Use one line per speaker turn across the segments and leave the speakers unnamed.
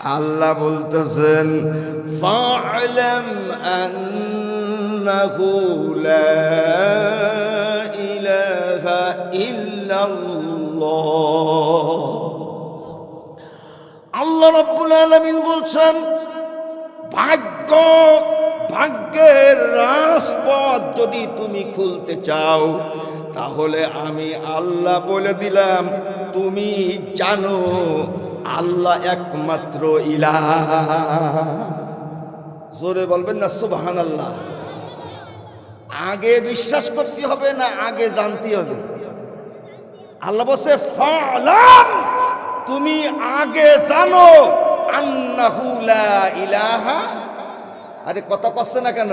আল্লাহ বলতেছেন ফা'লাম আন্নাহু লা আল্লাহ রাব্বুল আলামিন বলছেন, ভাগ্য, ভাগ্যের রাজপথ যদি তুমি খুলতে চাও, তাহলে আমি আল্লাহ বলে দিলাম, তুমি জানো আল্লাহ একমাত্র ইলাহ। জোরে বলবেন না সুবহান আল্লাহ আগে বিশ্বাস করতে হবে না আগে জানতে হবে। আল্লাহ বলছে, ফালাম, তুমি আগে জানো আন্নাহু লা ইলাহা। আরে কথা কচ্ছে না কেন?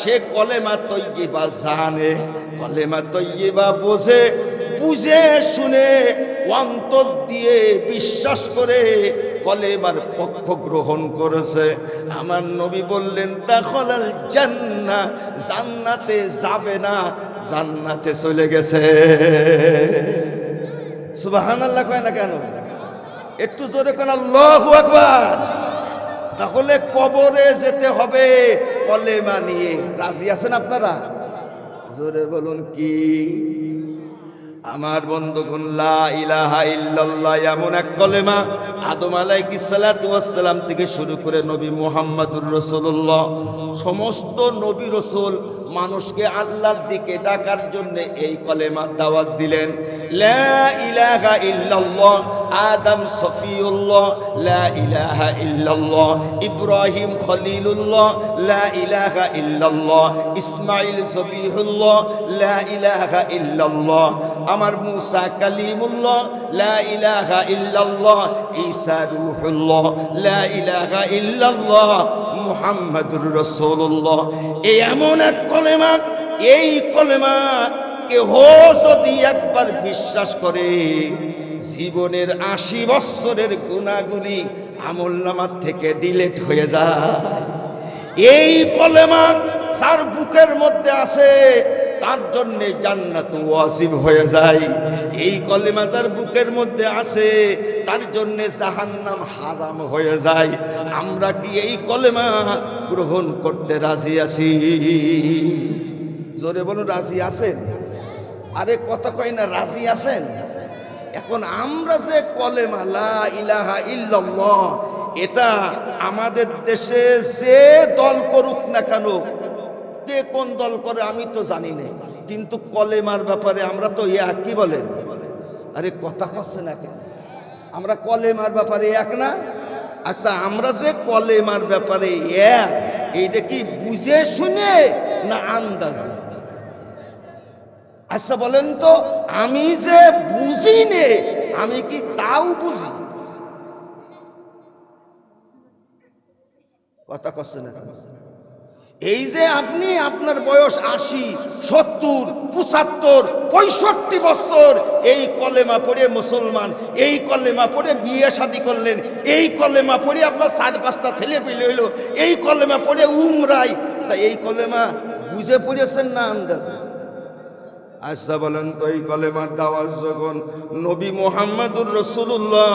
সে কলেমা তৈবা জানে, কলেমা তৈবা বোঝে, বুঝে, শুনে, অন্তর দিয়ে বিশ্বাস করে কলেমার পক্ষ গ্রহণ করেছে। আমার নবী বললেন তাহলাল জান্না, জান্নাতে যাবে না, জান্নাতে চলে গেছে। সুবাহান আল্লাহ কয় না কেন? একটু জোরে কেন, আল্লাহু আকবার। তাহলে কবরে যেতে হবে, কলেমা নিয়ে। রাজি আছেন আপনারা? জোরে বলুন কি? আমার বন্ধুগণ, লা ইলাহা ইল্লাল্লাহ, এমন এক কলেমা আদম আলাইহিস সালাতু থেকে শুরু করে নবী মুহাম্মদুর রাসূলুল্লাহ। সমস্ত নবী রাসূল মানুষকে আল্লাহর দিকে ডাকার জন্য এই কলেমা দাওয়াত দিলেন। লা ইলাহা ইল্লাল্লাহ আদম সফিউল্লাহ, লা ইলাহা ইল্লাল্লাহ, ইব্রাহিম খলিলুল্লাহ, লা ইলাহা ইল্লাল্লাহ, ইসমাইল জবিহুল্লাহ, লা ইলাহা ইল্লাল্লাহ, আমার মুসা কালিমুল্লাহ, লা ইলাহা ইল্লাল্লাহ, ঈসা রূহুল্লাহ, লা ইলাহা ইল্লাল্লাহ, মুহাম্মাদুর রাসূলুল্লাহ। এই এমন এক কলেমা, এই কলেমা কেহ যদি একবার বিশ্বাস করে জীবনের আশি বৎসরের গুণাগুলি আমল নামার থেকে ডিলেট হয়ে যায়। এই কলেমা যার বুকের মধ্যে আছে, তার জন্য জান্নাত ওয়াজিব হয়ে যায়। এই কলেমা যার বুকের মধ্যে আছে, তার জন্য জাহান্নাম হারাম হয়ে যায়। আমরা কি এই কলেমা গ্রহণ করতে রাজি আছি? জোরে বলুন, রাজি আছেন? আরে কথা কয় না, রাজি আছেন? এখন আমরা যে কলেমা, লা ইলাহা ইল্লাল্লাহ, এটা আমাদের দেশে যে দল করুক না কেন, কে কোন দল করে আমি তো জানি না। কিন্তু কলেমার ব্যাপারে আমরা তো ইয়া কি বলেন? আরে কথা কচ্ছে না কেন? আমরা কলেমার ব্যাপারে এক না? আচ্ছা আমরা যে কলেমার ব্যাপারে এক, এইটা কি বুঝে শুনে না আন্দাজে? আচ্ছা বলেন তো, আমি যে বুঝি নে আমি কি তাও বুঝি? কথা কচ্ছে না এই যে আপনি আপনার বয়স আশি, সত্তর, পঁচাত্তর, পঁয়ষট্টি বছর, এই কলেমা পড়ে মুসলমান, এই কলেমা পড়ে বিয়ে শাদি করলেন, এই কলেমা পড়ে আপনার চার পাঁচটা ছেলে পেলে হইল, এই কলেমা পড়ে উমরাই। তা এই কলেমা বুঝে পড়েছেন না আন্দাজে? আচ্ছা বলেন তো এই কলেমার দাওয়াত যখন নবী মোহাম্মদুর রসুল্লাহ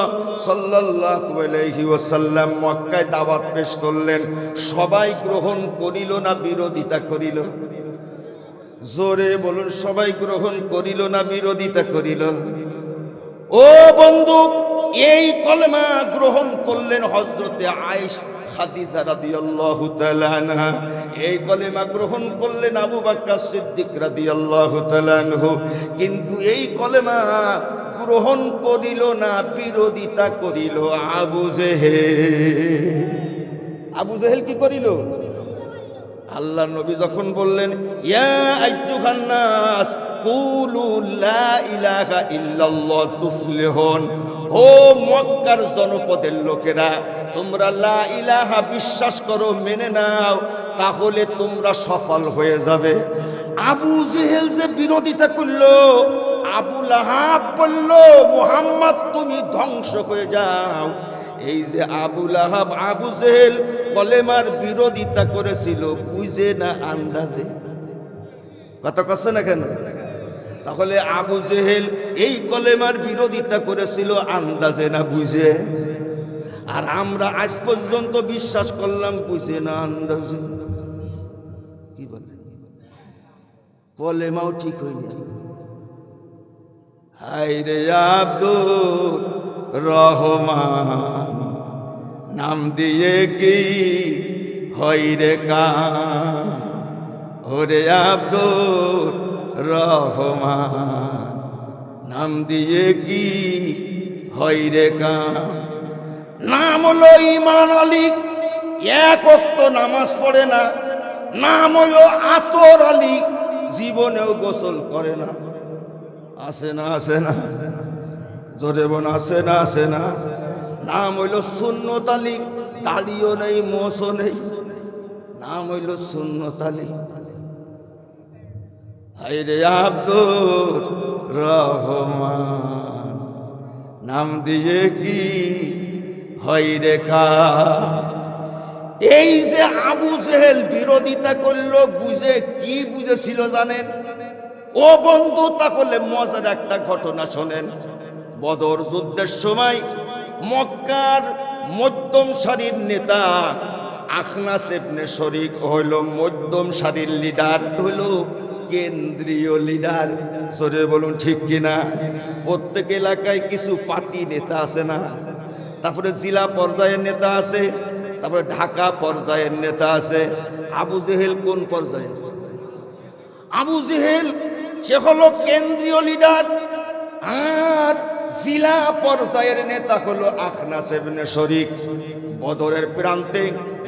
সাল্লাল্লাহু আলাইহি ওয়াসাল্লাম মক্কায় দাওয়াত পেশ করলেন, সবাই গ্রহণ করিল না বিরোধিতা করিল? জোরে বলুন, সবাই গ্রহণ করিল না বিরোধিতা করিল? ও বন্ধু, এই কলেমা গ্রহণ করলেন হজরতে আয়েশ খাদিজা রাদিয়াল্লাহু তাআলা আনহা, এই কলেমা গ্রহণ করলেন আবু বকর সিদ্দিক রাদিয়াল্লাহু তাআলা আনহু। কিন্তু এই কলেমা গ্রহণ করিল না, বিরোধিতা করিল আবু জেহেল। আবু জেহেল কি করিল? আল্লাহ নবী যখন বললেন, ইয়া আইয়ুহান ও মক্কার জনপদের লোকেরা, তোমরা লা ইলাহা বিশ্বাস করো, মেনে নাও, তাহলে তোমরা সফল হয়ে যাবে। আবু জেহেল যে বিরোধিতা করল আবুল আহাব বলল, মোহাম্মদ, তুমি ধ্বংস হয়ে যাও। এই যে আবুল আহাব আবু জেহেল কলেমার বিরোধিতা করেছিল, বুঝে না আন্দাজে। কথা কচ্ছে না কেন? তাহলে আবু জেহেল এই কলেমার বিরোধিতা করেছিল, আন্দাজে না বুঝে? আর আমরা আজ পর্যন্ত বিশ্বাস করলাম, বুঝে না আন্দাজে? কি বলে? কলেমাও ঠিক হয়ে হয়নি হাই রে আব্দুর রহমান, নাম দিয়ে কি হই রে কান? ওরে আব্দুর রহমান। নাম দিয়ে কি হই রে কান? নাম হলো ইমান আলী। এক অক্ত নামাজ পড়ে না। নাম হলো আতর আলিক জীবনেও গোসল করে না। আসে না আসে না। জোরে বোন আসে না আসে না। নাম হইল সুন্নত আলী। দাড়িও নেই মোষও নেই। নাম হইল সুন্নত আলী। হাইরে আব্দুর রহমান, নাম দিয়ে কি হয় রেখা এই যে আবু জেহেল বিরোধিতা করল, বুঝে কি বুঝেছিল জানেন? ও বন্ধু, তাহলে মজার একটা ঘটনা শোনেন। বদর যুদ্ধের সময় মক্কার মধ্যম সারির নেতা আখনাস ইবনে শরিক হইল মধ্যম সারির লিডার হইল কেন্দ্রীয় লিডার সরে বলুন, ঠিক কিনা? প্রত্যেক এলাকায় কিছু পাতি নেতা আছে না? তারপরে জেলা পর্যায়ের নেতা আছে, তারপরে ঢাকা পর্যায়ের নেতা আছে। আবু জেহেল কোন পর্যায়ের? আবু জেহেল, সে হলো কেন্দ্রীয় লিডার আর জেলা পর্যায়ের নেতা হলো আখনা সেবনে শরিক। বদরের প্রান্তে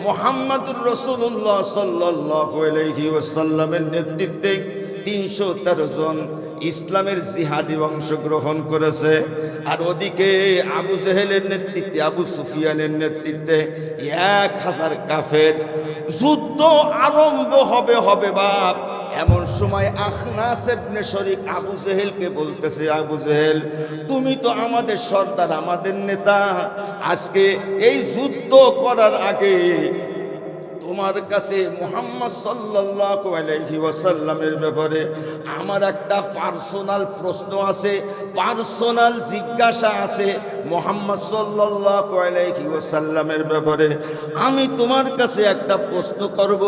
মোহাম্মদুর রসুল্লাহ সাল্লাসাল্লামের নেতৃত্বে তিনশো তেরো জন ইসলামের জিহাদি অংশগ্রহণ করেছে। আর ওদিকে আবু জেহেলের নেতৃত্বে, আবু সুফিয়ানের নেতৃত্বে এক হাজার কাফের। যুদ্ধ আরম্ভ হবে হবে বাপ। এমন সময় আখনা সেবনে শরিক আবু জেহেলকে বলতেছে, আবু জেহেল, তুমি তো আমাদের সর্দার, আমাদের নেতা। আজকে এই যুদ্ধ করার আগে তোমার কাছে মোহাম্মদ আলাইহি ওয়াসাল্লামের ব্যাপারে আমার একটা পার্সোনাল প্রশ্ন আছে, পার্সোনাল জিজ্ঞাসা আছে মোহাম্মদ সাল্লাল্লাহু আলাইহি ওয়াসাল্লামের ব্যাপারে। আমি তোমার কাছে একটা প্রশ্ন করব,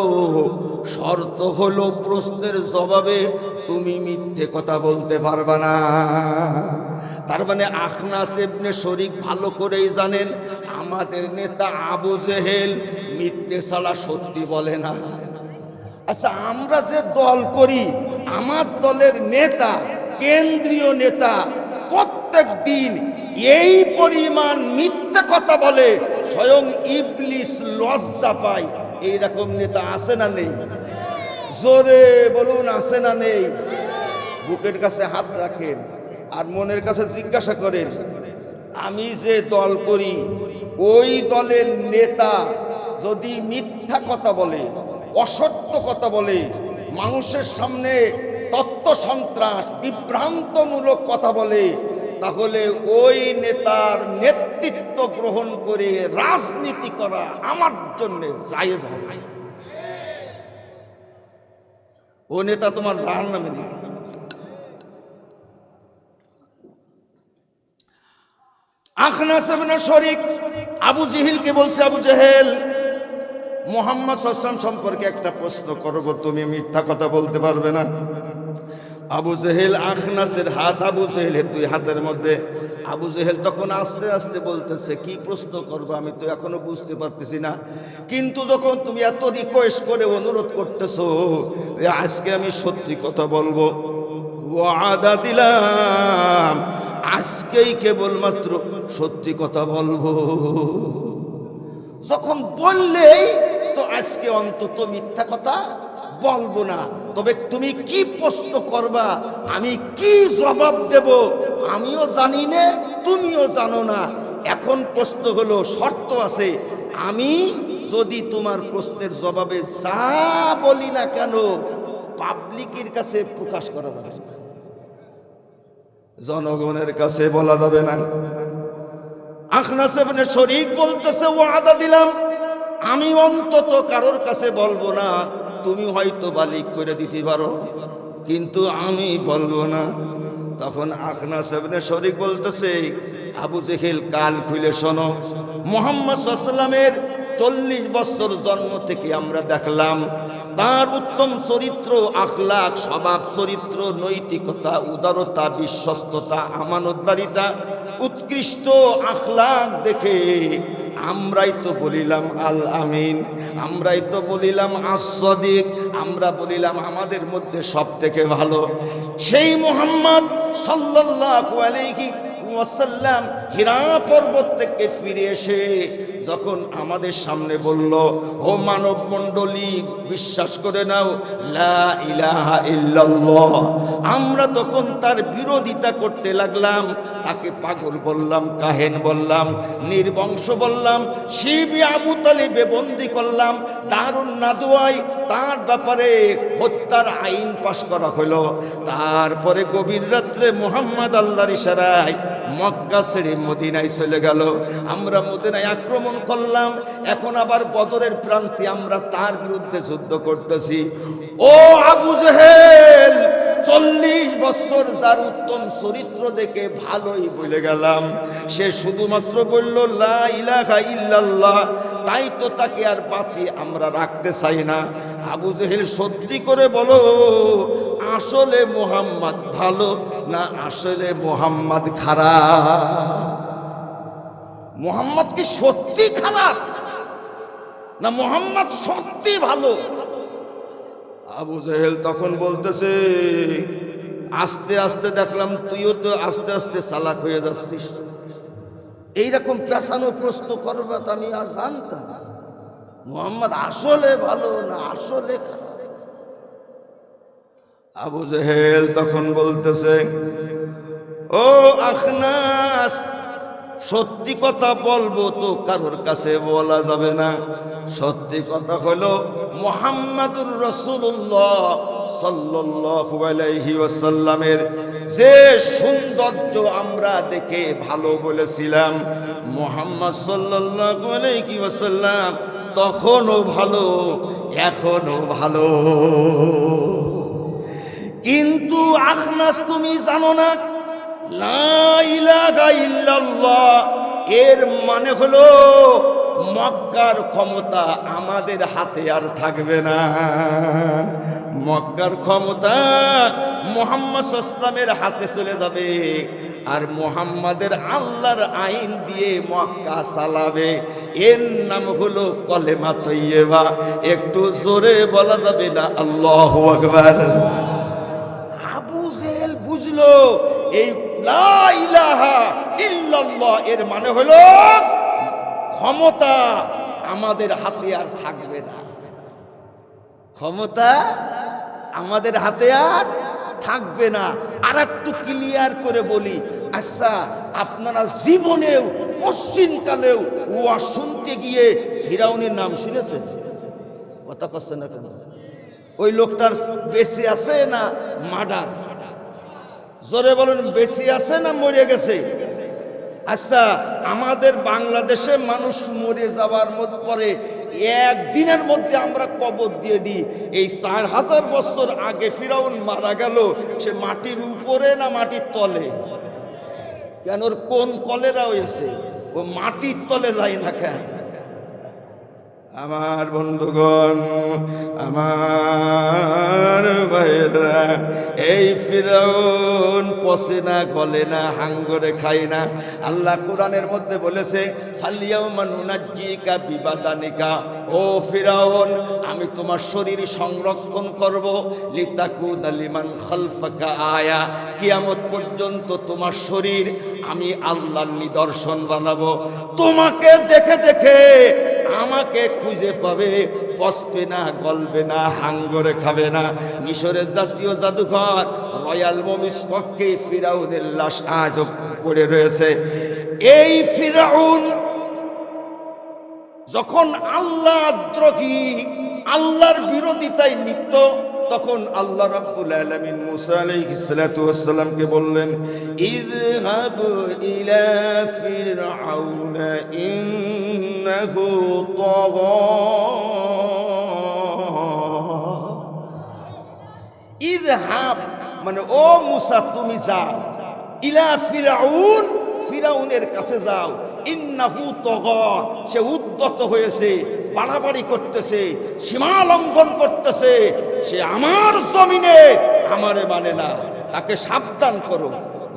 শর্ত হলো প্রশ্নের জবাবে তুমি মিথ্যে কথা বলতে পারবা না। তার মানে আখনাস ইবনে শরিক ভালো করেই জানেন আমাদের নেতা আবু জেহেল মিথ্যে ছাড়া সত্যি বলে না। আচ্ছা আমরা যে দল করি, আমার দলের নেতা, কেন্দ্রীয় নেতা, প্রত্যেক দিন এই পরিমাণ মিথ্যা কথা বলে, স্বয়ং ইবলিস লজ্জা পায়। এইরকম নেতা আছে না নেই? জোরে বলুন, আছে না নেই? বুকের কাছে হাত রাখেন আর মনের কাছে জিজ্ঞাসা করেন, আমি যে দল করি ওই দলের নেতা যদি মিথ্যা কথা বলে, অসত্য কথা বলে, মানুষের সামনে তত্ত্ব সন্ত্রাস, বিভ্রান্তমূলক কথা বলে, তাহলে ওই নেতার নেতৃত্ব গ্রহণ করে রাজনীতি করা আমার জন্য জায়েজ হবে। ও নেতা তোমার জাহান নামে না আখনা সামনে শরিক আবু বলছে? আবু মোহাম্মদ সম্পর্কে একটা প্রশ্ন তুমি মিথ্যা কথা বলতে পারবে না। আবু আখনাসের হাত আবু হাতের মধ্যে। আবু তখন আস্তে আস্তে বলতেছে, কি প্রশ্ন করব আমি তো এখনও বুঝতে পারতেছি না। কিন্তু যখন তুমি এত রিকোয়েস্ট করে অনুরোধ করতেছো আজকে আমি সত্যি কথা বলব। ওয়াদা দিলাম আজকেই কেবলমাত্র সত্যি কথা বলব। যখন বললেই তো আজকে অন্তত মিথ্যা কথা বলব না। তবে তুমি কি প্রশ্ন করবা? আমি কি জবাব দেব? আমিও জানি না, তুমিও জানো না। এখন প্রশ্ন হলো, শর্ত আছে। আমি যদি তোমার প্রশ্নের জবাবে যা বলি না কেন পাবলিকের কাছে প্রকাশ করা যাবে। জনগণের কাছে বলা যাবে না। আখনাস ইবনে শরীক বলতেছে, ওয়াদা দিলাম, আমি অন্তত কারোর কাছে বলব না, তুমি হয়তো বালিক করে দিতে পারো, কিন্তু আমি বলব না। তখন আখনাস ইবনে শরীক বলতেছে, আবু জেহেল কাল খুলে শোনো, মোহাম্মদ সাল্লামের চল্লিশ বছর জন্ম থেকে আমরা দেখলাম, তার উত্তম চরিত্র আখলাক স্বভাব, চরিত্র, নৈতিকতা, উদারতা, বিশ্বস্ততা, আমানতদারিতা, উৎকৃষ্ট আখলাক দেখে আমরাই তো বলিলাম আল আমিন, আমরাই তো বলিলাম আসদিক আমরা বলিলাম আমাদের মধ্যে সব থেকে ভালো। সেই মোহাম্মদ সাল্লাল্লাহু আলাইহি ওয়াসাল্লাম হীরা পর্বত থেকে ফিরে এসে যখন আমাদের সামনে বলল, ও মানব মণ্ডলী বিশ্বাস করে নাও, লা আমরা তখন তার বিরোধিতা করতে লাগলাম, তাকে পাগল বললাম, কাহেন বললাম, নির্বংশ বললাম, শিবি আবু তালিবে বন্দি করলাম দারুণ নাদুয়াই, তার ব্যাপারে হত্যার আইন পাশ করা হলো। তারপরে গভীর রাত্রে মোহাম্মদ আল্লাহর ইশারায় মক্কা ছেড়ে মদিনায় চলে গেল। আমরা মদিনায় আক্রমণ করলাম, এখন আবার বদরের প্রান্তে আমরা তার বিরুদ্ধে যুদ্ধ করতেছি। ও আবু জেহেল, চল্লিশ বছর যার উত্তম চরিত্র দেখে ভালোই বলে গেলাম। সে শুধুমাত্র বলল, লা ইলাহা ইল্লাল্লাহ তাই তো তাকে আর বাঁচি আমরা রাখতে চাই না। আবু জেহেল সত্যি করে বলো, আসলে মোহাম্মদ ভালো না আসলে মোহাম্মদ খারাপ? মোহাম্মদ কি সত্যি খারাপ না মোহাম্মদ সত্যি ভালো? আবু জাহেল তখন বলতেছে, আস্তে আস্তে দেখলাম তুইও তো আস্তে আস্তে চালাক হয়ে যাচ্ছিস। এইরকম পেছানো প্রশ্ন করবে তা আমি আর জানতাম মোহাম্মদ আসলে ভালো না আসলে আবু জেহেল তখন বলতেছে, ও আখনাস সত্যি কথা বলব তো কারোর কাছে বলা যাবে না। সত্যি কথা হলো মোহাম্মদুর রসুল্লাহ ওয়াসাল্লামের যে সৌন্দর্য আমরা দেখে ভালো বলেছিলাম, মোহাম্মদ সাল্লাল্লাহু আলাইহি তখনও ভালো, এখনও ভালো। কিন্তু আখনাস তুমি জানো না এর মানে হলো, মক্কার ক্ষমতা আমাদের হাতে আর থাকবে না। মক্কার ক্ষমতা মোহাম্মদ ইসলামের হাতে চলে যাবে আর মোহাম্মদের আল্লাহর আইন দিয়ে মক্কা চালাবে। এর নাম হলো কলেমা তৈয়বা। একটু জোরে বলা যাবে না? আল্লাহ আকবার। আবু জেহেল বুঝলো, এই এর মানে হলো ক্ষমতা আমাদের হাতে আর থাকবে না। ক্ষমতা আমাদের হাতে আর থাকবে না। আর একটু ক্লিয়ার করে বলি আচ্ছা আপনারা জীবনেও, পশ্চিমকালেও ওয়া শুনতে গিয়ে ফিরাউনের নাম শুনেছেন? কথা করছে না কেন? ওই লোকটার বেশি আছে না মার্ডার? জোরে বলেন, বেশি আছে না মরে গেছে? আচ্ছা আমাদের বাংলাদেশে মানুষ মরে যাওয়ার পরে একদিনের মধ্যে আমরা কবর দিয়ে দিই। এই চার হাজার বছর আগে ফিরাউন মারা গেল, সে মাটির উপরে না মাটির তলে? কেন? ওর কোন কলেরা হয়েছে? ও মাটির তলে যায় না কেন? আমার বন্ধুগণ, আমার ভাইরা এই ফিরাউন পচে না, গলে না, হাঙ্গরে খায় না। আল্লাহ কোরআনের মধ্যে বলেছে ফালিয়াও মানুনাজ্জিকা বিবাদানিকা। ও ফিরাউন, আমি তোমার শরীর সংরক্ষণ করব, লিতাকুন লিমান খালফাকা আয়া। কিয়ামত পর্যন্ত তোমার শরীর আমি আল্লাহর নিদর্শন বানাবো। তোমাকে দেখে দেখে আমাকে খুঁজে পাবে পচবে না, গলবে না, হাঙ্গরে খাবে না। মিশরের জাতীয় জাদুঘর, রয়্যাল মমিস কক্ষে ফিরাউনের লাশ আজ পড়ে রয়েছে। এই ফিরাউন যখন আল্লাহ দ্রোহী, আল্লাহর বিরোধিতায় লিপ্ত তখন আল্লাহ রাব্বুল আলামিন মুসা আলাইহিস সালাতু ওয়াসসালামকে বললেন, ইযহাব ইলা ফিরআউনা ইন্নাহু তাগা। ইযহাব মানে ও মুসা, তুমি যাও। ইলা ফিরাউন ফিরাউনের কাছে যাও। ইন্নাহু তগা। সে উদ্যত হয়েছে। বাড়াবাড়ি করতেছে, সীমা লঙ্ঘন করতেছে, সে আমার জমিনে আমারে মানে না। তাকে সাবধান করো।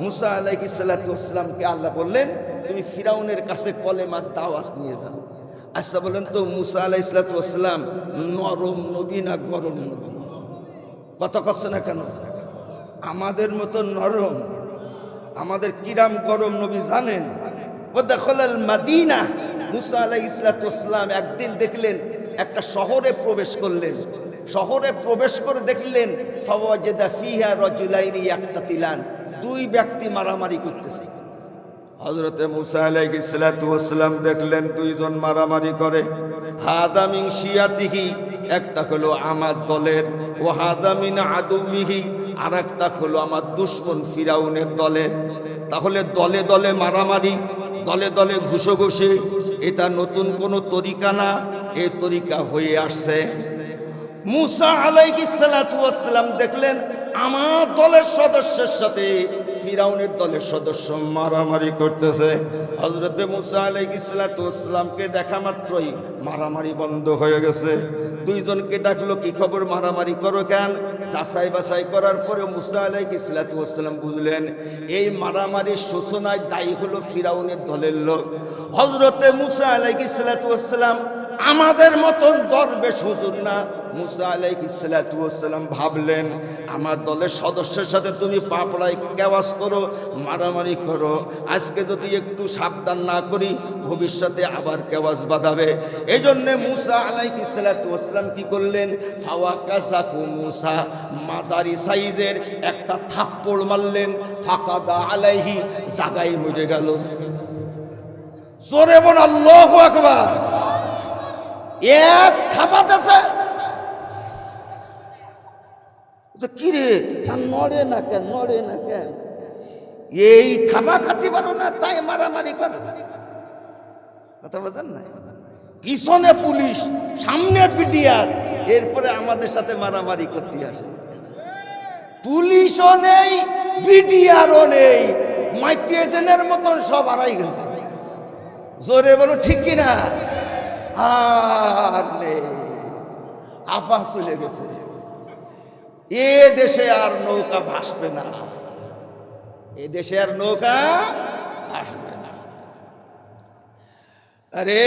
মুসা আলাইহিস সালাতু ওয়াসসালামকে আল্লাহ বললেন, তুমি ফিরাউনের কাছে কলেমার দাওয়াত নিয়ে যাও। আচ্ছা বলেন তো, মুসা আলাইহিস সালাতু ওয়াসসালাম নরম নবী না গরম নবী? কত করছে না কেন? আমাদের মতো নরম। আমাদের কিরাম গরম নবী জানেন? মাদিনা। মুসা আলাই ইসলাতাম একদিন দেখলেন, একটা শহরে প্রবেশ করলেন। শহরে প্রবেশ করে দেখলেন, ফওয়াজেদা ফিহা রজুলাইনি একটা তিলান দুই ব্যক্তি মারামারি করতেছে। হজরতে মুসা আলাইসালাম দেখলেন, দুইজন মারামারি করে। হাদামিং শিয়াতিহি, একটা হলো আমার দলের। ও হাদামিন আদুমিহি আর একটা হলো আমার দুশ্মন ফিরাউনের দলের। তাহলে দলে দলে মারামারি দলে দলে ঘুষো ঘুষে, এটা নতুন কোনো তরিকা না, এ তরিকা হয়ে আসছে। মুসা আলাইসালাম দেখলেন, আমার দলের সদস্যের সাথে ফিরাউনের দলের সদস্য মারামারি করতেছে। হজরতে মুসা আলাইসালামকে দেখা মাত্রই মারামারি বন্ধ হয়ে গেছে। দুইজনকে ডাকলো, কি খবর? মারামারি করো কেন? যাচাই বাছাই করার পরে মুসা আলাইসালাম বুঝলেন, এই মারামারির সূচনায় দায়ী হলো ফিরাউনের দলের লোক। হজরতে মুসা আলাইসালাম আমাদের মতন দরবেশ হুজুর না মুসা আলাইসালাম ভাবলেন, আমার দলের সদস্যের সাথে তুমি পাপড়ায় কেওয়াজ করো, মারামারি করো। আজকে যদি একটু সাবধান না করি, ভবিষ্যতে আবার কেওয়াজ বাঁধাবে। এই জন্যে মুসা আলাইসালাম কি করলেন ফাওয়াকা সাকু মুসা। মাজারি সাইজের একটা থাপ্পড় মারলেন, ফাঁকাদা আলাইহি জাগাই মরে গেল। জোরে বোন আল্লাহ আকবার! এক থাপাতেছে কি রে? আর নড়ে না কেন নড়ে না কেন? এই থাপা খাতে পারো না তাই মারামারি করো। কথা বোঝেন না পিছনে পুলিশ সামনে পিটিয়ার এরপরে আমাদের সাথে মারামারি করতে আসে। পুলিশও নেই বিডিআরও নেই মাইটিয়েজেনের মতন সব হারাই গেছে। জোরে বলো ঠিক কিনা? আর নেই। আপা চলে গেছে। এ দেশে আর নৌকা ভাসবে না। এ দেশে আর নৌকা ভাসবে না। আরে,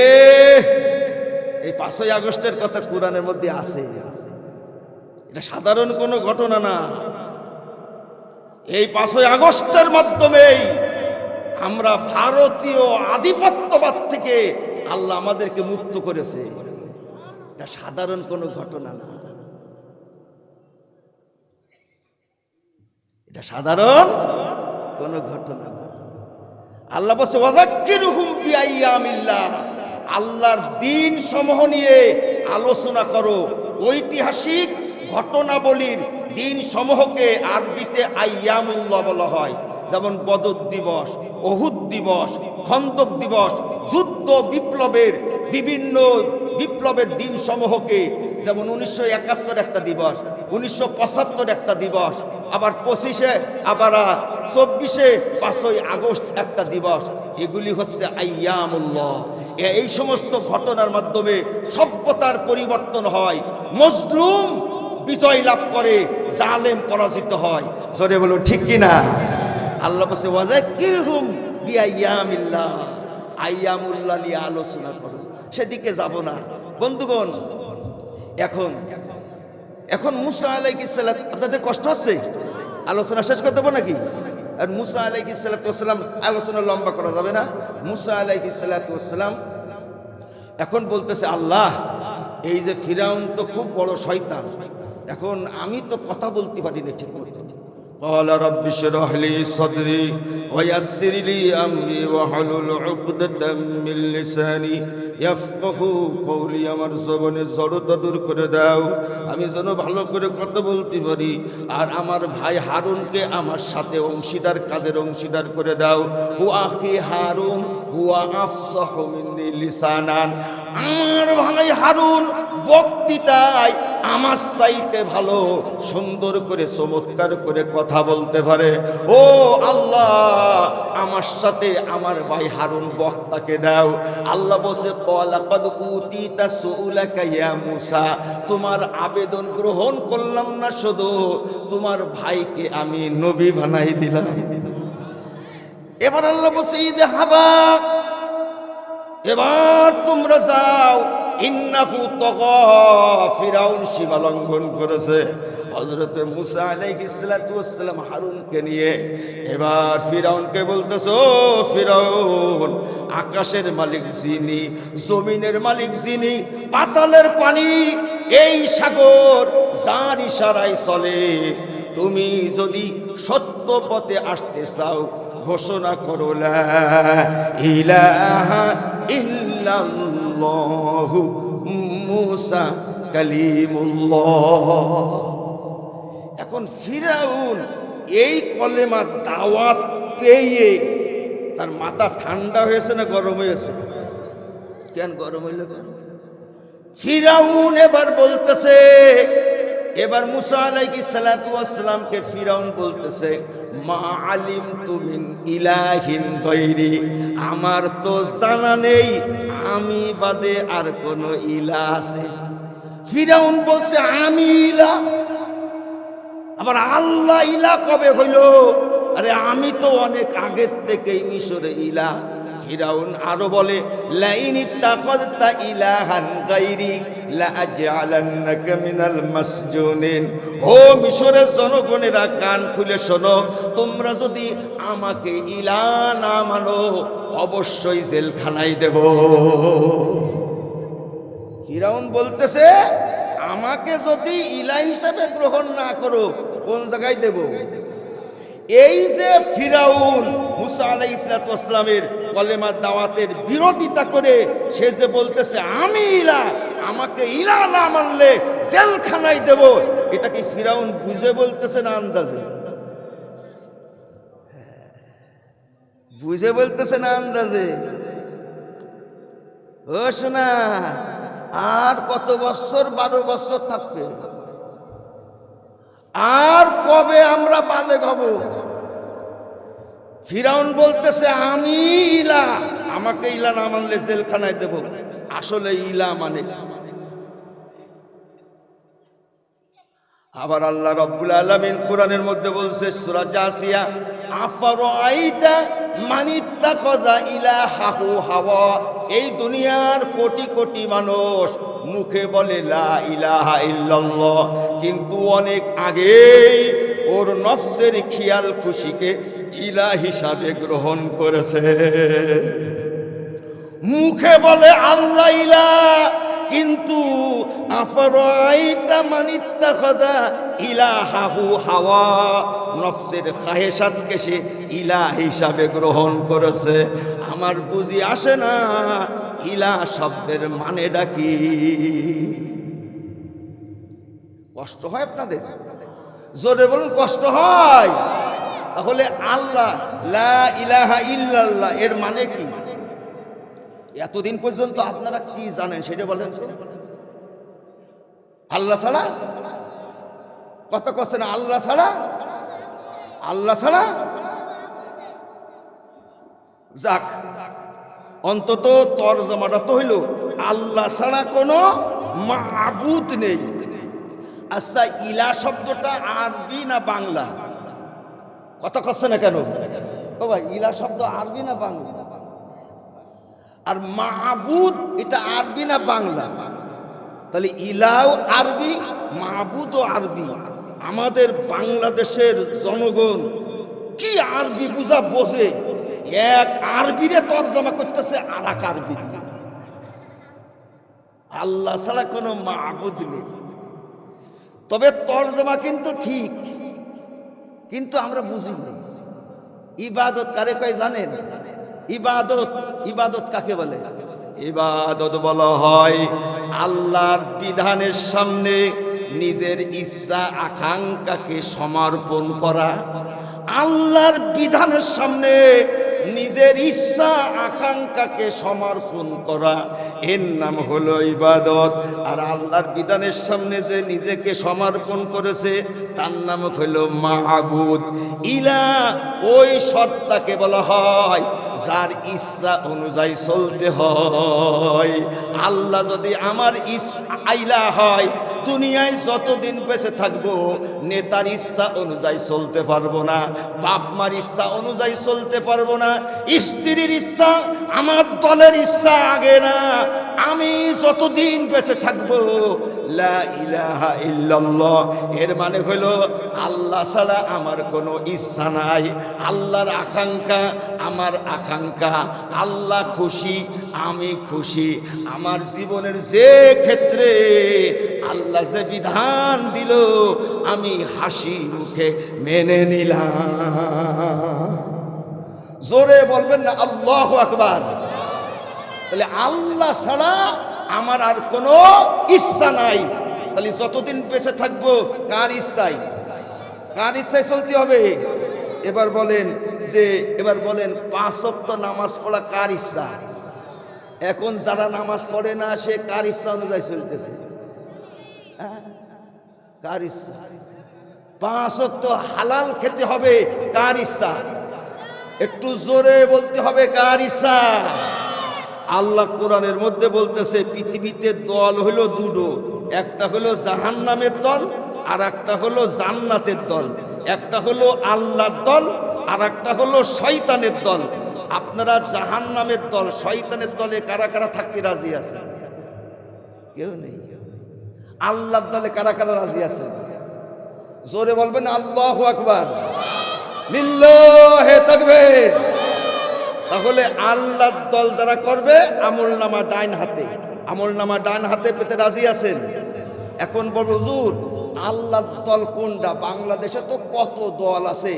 এই পাঁচই আগস্টের কথা কোরআনের মধ্যে আছে। এটা সাধারণ কোনো ঘটনা না। এই পাঁচই আগস্টের মাধ্যমেই আমরা ভারতীয় আধিপত্যবাদ থেকে আল্লাহ আমাদেরকে মুক্ত করেছে। এটা সাধারণ কোনো ঘটনা না। এটা সাধারণ কোনো ঘটনা আল্লাহ বিআইয়ামিল্লাহ। আল্লাহর দিন সমূহ নিয়ে আলোচনা করো। ঐতিহাসিক ঘটনাবলীর দিন সমূহকে আরবিতে আইয়ামুল্লাহ বলা হয়। যেমন বদর দিবস অহুদ দিবস, খন্দক দিবস, যুদ্ধ বিপ্লবের বিভিন্ন বিপ্লবের দিন সমূহকে যেমন উনিশশো একাত্তর একটা দিবস উনিশশো পঁচাত্তর একটা দিবস, আবার পঁচিশে, আবার চব্বিশে পাঁচই আগস্ট একটা দিবস। এগুলি হচ্ছে আইয়ামুল্লাহ। এই সমস্ত ঘটনার মাধ্যমে সভ্যতার পরিবর্তন হয়, মজলুম বিজয় লাভ করে, জালেম পরাজিত হয়। জোরে বলো, ঠিক কিনা? আল্লাহ বসে ওয়াজাই কিরহুম বিআইয়ামিল্লাহ। আইয়ামুল্লাহ নিয়ে আলোচনা করো। সেদিকে যাব না। বন্ধুগণ, এখন এখন মুসা আলাইকিসাল্লাম আপনাদের কষ্ট হচ্ছে? আলোচনা শেষ করতে দেবো নাকি? আর মুসা আলাইকি সালাতাম আলোচনা লম্বা করা যাবে না। মুসা আলাইকিসাল্লাম এখন বলতেছে, আল্লাহ, এই যে ফিরাউন তো খুব বড় শয়তান। এখন আমি তো কথা বলতে পারি না ঠিক মতো। قال رب اشرح لي صدري ويسر لي امري واحلل عقدة من لساني يفقهوا قولي আমার জবানের জড়তা দূর করে দাও আমি যেন ভালো করে কথা বলতে পারি আর আমার ভাই হারুনকে আমার সাথে অংশীদার কাজের অংশীদার করে দাও ও আখি হারুন হুয়া আফসাহু মিন্নি লিসানান আমার ভাই হারুন বক্তৃতায় আমার চাইতে ভালো, সুন্দর করে, চমৎকার করে কথা বলতে পারে। ও আল্লাহ, আমার সাথে আমার ভাই হারুন বক্তাকে দাও। আল্লাহ বসে মুসা, তোমার আবেদন গ্রহণ করলাম না শুধু, তোমার ভাইকে আমি নবী বানাই দিলাম। এবার আল্লাহ বসে ঈদ হাবা এবার তোমরা যাও। ফিরাউন করেছে। মুসা হারুনকে নিয়ে এবার ফিরাউনকে বলতেছে ফিরাউন, আকাশের মালিক যিনি, জমিনের মালিক যিনি, পাতালের পানি, এই সাগর যার ইশারায় চলে। তুমি যদি সত্য পথে আসতে চাও ঘোষণা করো ইলাহা ইল্লাল্লাহু মুসা কালিমুল্লাহ। এখন ফিরাউন এই কলেমা দাওয়াত পেয়ে তার মাথা ঠান্ডা হয়েছে না গরম হয়েছে? কেন গরম হইল কেন? ফিরাউন এবার বলতেছে এবার মুসা আলাইকি সালাতু আসসালামকে ফিরাউন বলতেছে, মা আলিম তুমিন ইলাহিন গৈরি আমার তো জানা নেই, আমি বাদে আর কোন ইলা আছে। ফিরাউন বলছে, আমি ইলা? আবার আল্লাহ ইলা কবে হইল? আরে আমি তো অনেক আগের থেকেই মিশরে ইলা। ফিরাউন আরও বলে, লাইন ইত্তাখাযতা ইলাহান গায়রি লাআজআলান্নাকা মিনাল মাসজুনিন। ও মিশরের জনগণেরা কান খুলে শোনো, তোমরা যদি আমাকে ইলা না মানো, অবশ্যই জেলখানায় দেব। ফিরাউন বলতেছে, আমাকে যদি ইলা হিসাবে গ্রহণ না করো, কোন জায়গায় দেব? এই যে ফিরাউন মুসা আলাই ইসলাতামের কলেমা দাওয়াতের বিরোধিতা করে, সে যে বলতেছে, আমি ইলা, আমাকে ইলা না মানলে জেলখানায় দেব। এটা কি ফিরাউন বুঝে বলতেছে না আন্দাজে? বুঝে বলতেছে না আন্দাজে? ও শোনা, আর কত বছর, বারো বছর থাকবে? আর কবে আমরা বালেগ হব? ফিরাউন বলতেছে, আমি ইলা। আমাকে ইলা না মানলে জেলখানায় দেব। আসলে ইলা মানে আবার আল্লাহ রব্বুল আলামিন কোরআনের মধ্যে বলছে, সূরা জাসিয়া, আফারো আইতা মানিত্তা কদা ইলাহাহু হাওয়া? এই দুনিয়ার কোটি কোটি মানুষ মুখে বলে, লা ইলাহা ইল্লাল্লাহ। কিন্তু অনেক আগেই ওর নফসের খেয়াল খুশিকে ইলা হিসাবে গ্রহণ করেছে। মুখে বলে, আল্লাহ ইলা কিন্তু ইলা হিসাবে গ্রহণ করেছে। আমার বুঝি আসে না ইলা শব্দের মানে ডাকি কষ্ট হয় আপনাদের? জোরে বলুন, কষ্ট হয়? তাহলে আল্লাহ, লা ইল্লাল্লাহ, এর মানে কি? এতদিন পর্যন্ত আপনারা কি জানেন, সেটা বলেন? আল্লাহ ছাড়া? কথা কচ্ছে না, আল্লাহ ছাড়া? আল্লাহ ছাড়া? যাক, অন্তত তরজমাটা তো হইল, আল্লাহ ছাড়া কোনো মাবুদ নেই। আচ্ছা ইলা শব্দটা আরবি না বাংলা? কথা কচ্ছে না কেন? ভাই, ইলা শব্দ আরবি না বাংলা? আর মাহবুদ এটা আরবি না বাংলা? তাহলে ইলাও আরবি মাহবুদও আরবি। আমাদের বাংলাদেশের জনগণ কি আরবি বুঝা বোঝে? এক আরবিরে তর্জমা করতেছে আর এক আরবি আল্লাহ ছাড়া কোনো মাহবুদ নেই। তবে তর্জমা কিন্তু ঠিক। কিন্তু আমরা বুঝি না ইবাদত কারে কয় জানেন? ইবাদত ইবাদত কাকে বলে? ইবাদত বলা হয় আল্লাহর বিধানের সামনে নিজের ইচ্ছা, আকাঙ্ক্ষাকে সমর্পণ করা। আল্লাহর বিধানের সামনে নিজের ইচ্ছা আকাঙ্ক্ষাকে সমর্পণ করা। এর নাম হলো ইবাদত। আর আল্লাহর বিধানের সামনে যে নিজেকে সমর্পণ করেছে, তার নাম হলো মাহবুদ ইলা, ওই সত্তাকে বলা হয়, যার ইচ্ছা অনুযায়ী চলতে হয়। আল্লাহ যদি আমার ইচ্ছা আইলা হয় দুনিয়ায় যতদিন বেঁচে থাকব, নেতার ইচ্ছা অনুযায়ী চলতে পারব না বাপ মার ইচ্ছা অনুযায়ী চলতে পারব না, স্ত্রীর ইচ্ছা, আমার দলের ইচ্ছা আগে না। আমি যতদিন বেঁচে থাকব এর মানে হলো আল্লাহ ছাড়া আমার কোনো ইচ্ছা নাই। আল্লাহর আকাঙ্ক্ষা আমার আকাঙ্ক্ষা। আল্লাহ খুশি, আমি খুশি। আমার জীবনের যে ক্ষেত্রে আল্লাহ যে বিধান দিল, আমি হাসি মুখে মেনে নিলাম। জোরে বলবেন না, আল্লাহ আকবার। তাহলে আল্লাহ ছাড়া আমার আর কোনো ইচ্ছা নাই। তাহলে যতদিন বেঁচে থাকব, কার ইচ্ছাই? কার ইচ্ছায় চলতে হবে? এবার বলেন যে, এবার বলেন, পাঁচ ওয়াক্ত নামাজ পড়া কার ইচ্ছা? এখন যারা নামাজ পড়ে না, সে কার ইচ্ছা অনুযায়ী চলতেছে? হ্যাঁ? কার ইচ্ছা? পাঁচ ওয়াক্ত হালাল খেতে হবে, কার ইচ্ছা? একটু জোরে বলতে হবে, কার ইচ্ছা? আল্লাহ কোরআনের মধ্যে বলতেছে, পৃথিবীতে দল হলো দুটো। একটা হলো জাহান্নামের দল আর একটা হলো জান্নাতের দল। একটা হলো আল্লাহর দল আর একটা হলো শয়তানের দল। আপনারা জাহান্নামের দল, শয়তানের দলে কারা কারা থাকতে রাজি আছে? কেউ নেই। আল্লাহর দলে কারা কারা রাজি আছে? জোরে বলবেন, আল্লাহ আকবার। লিল্লাহে তাকবীর। তাহলে আল্লাহর দল যারা করবে আমল নামা ডাইন হাতে। আমল নামা ডাইন হাতে পেতে রাজি আছেন? এখন বড় হুজুর, আল্লাহর দল কোনটা? বাংলাদেশে তো কত দল আছে।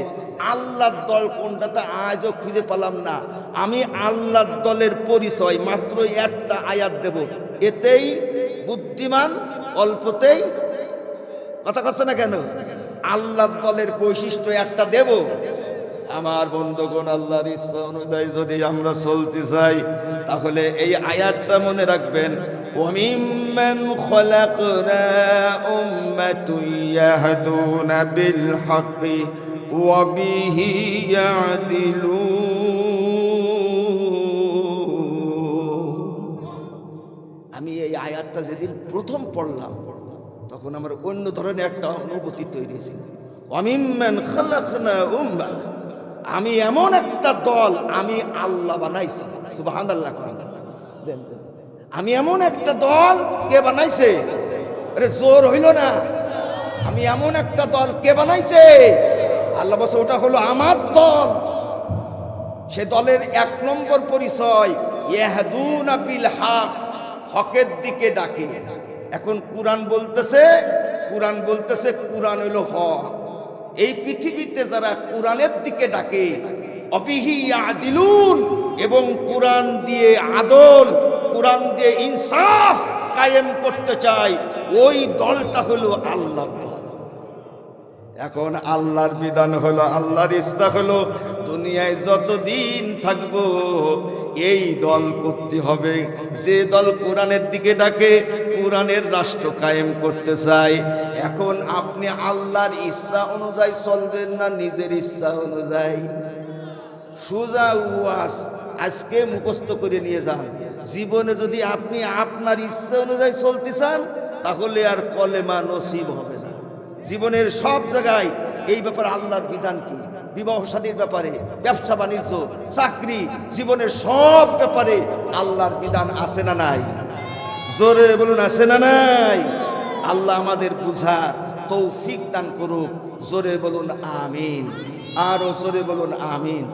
আল্লাহর দল কোনটা তা আজও খুঁজে পেলাম না। আমি আল্লাহর দলের পরিচয় মাত্র একটা আয়াত দেব। এতেই বুদ্ধিমান অল্পতেই কথা কথা না কেন? আল্লাহর দলের বৈশিষ্ট্য একটা দেব। আমার বন্ধুগণ আল্লাহর ইচ্ছা অনুযায়ী যদি আমরা চলতে চাই তাহলে এই আয়াতটা মনে রাখবেন وممن خلقنا أمة يهدون بالحق وبه يعدلون আমি এই আয়াতটা যেদিন প্রথম পড়লাম তখন আমার অন্য ধরনের একটা অনুভূতি তৈরি হয়েছিল অমিম্যান খালাকনা উম্মা আমি এমন একটা দল আমি আল্লাহ বানাইছি। আমি এমন একটা দল কে বানাইছে? আরে জোর হইল না। আমি এমন একটা দল কে বানাইছে? আল্লাহ বসে ওটা হলো আমার দল। সে দলের এক নম্বর পরিচয় হকের দিকে ডাকে। এখন কোরআন বলতেছে কোরআন বলতেছে কোরআন হইল হক। এই পৃথিবীতে যারা কোরআনের দিকে ডাকে এবং কোরআন দিয়ে আদল, কোরআন দিয়ে ইনসাফ কায়েম করতে চায়, ওই দলটা হলো আল্লাহ এখন আল্লাহর বিধান হলো, আল্লাহর ইচ্ছা হলো, দুনিয়ায় যতদিন থাকব এই দল করতে হবে। যে দল কোরআনের দিকে ডাকে, কোরআনের রাষ্ট্র কায়েম করতে চায়। এখন আপনি আল্লাহর ইচ্ছা অনুযায়ী চলবেন না, নিজের ইচ্ছা অনুযায়ী। সুজা উয়াস আজকে মুখস্থ করে নিয়ে যান। জীবনে যদি আপনি আপনার ইচ্ছা অনুযায়ী চলতে চান, তাহলে আর কলেমা নসিব হবে না। জীবনের সব জায়গায় এই ব্যাপারে আল্লাহর বিধান কি? বিবাহ সাদীর ব্যাপারে, ব্যবসা বাণিজ্য, চাকরি, জীবনের সব ব্যাপারে আল্লাহর বিধান আছে না নাই? জোরে বলুন, আছে না নাই? আল্লাহ আমাদের বুঝার তৌফিক দান করুক। জোরে বলুন, আমিন। আরও জোরে বলুন, আমিন।